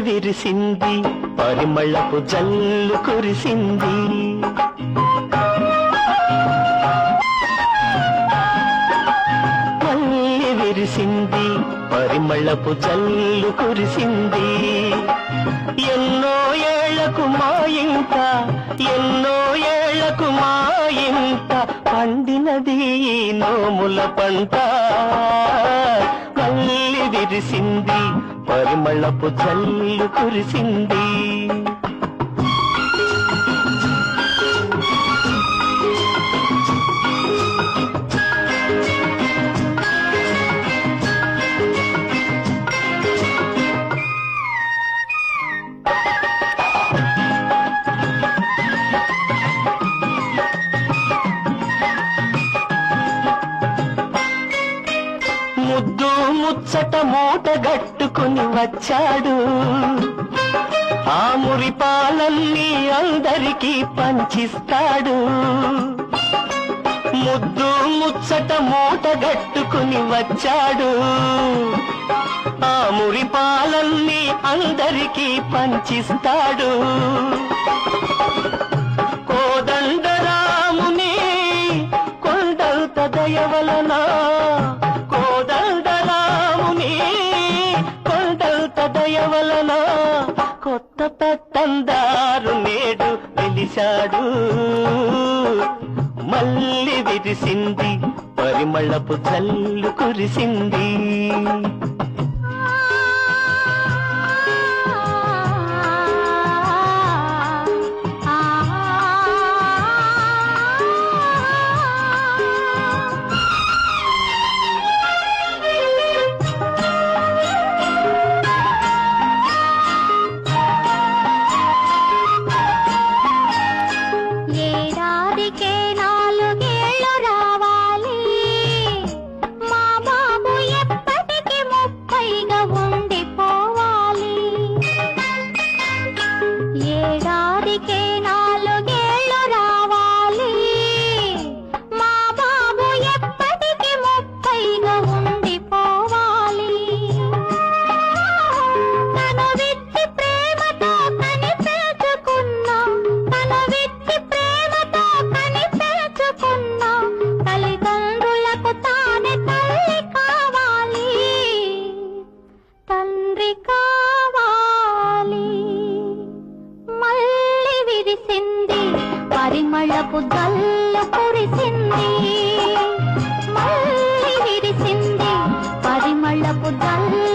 విరిసింది పరిమళపు జల్లు కురిసింది. మళ్ళీ విరిసింది పరిమళపు జల్లు కురిసింది. ఎన్నో ఏళ్ళకు మా ఇంట ఎన్నో ఏళ్ళకు మా ఇంట పండినది నోముల పంట. కురిసింది పరిమళపు జల్లు కురిసింది. ముచ్చట మూట గట్టుకుని వచ్చాడు. ఆ మురిపాలన్నీ అందరికీ పంచిస్తాడు. ముద్దు ముచ్చట మూట గట్టుకుని వచ్చాడు. ఆ మురిపాలన్నీ అందరికీ పంచిస్తాడు. కోదండరాముని కొండంత దయవలనా కొండంత దయవలన కొత్త పట్టందారు నేడు వెలిశాడు మళ్ళీ విరిసింది పరిమళపు చల్లు కురిసింది. మళ్ళీ విరిసింది పరిమళపు జల్లు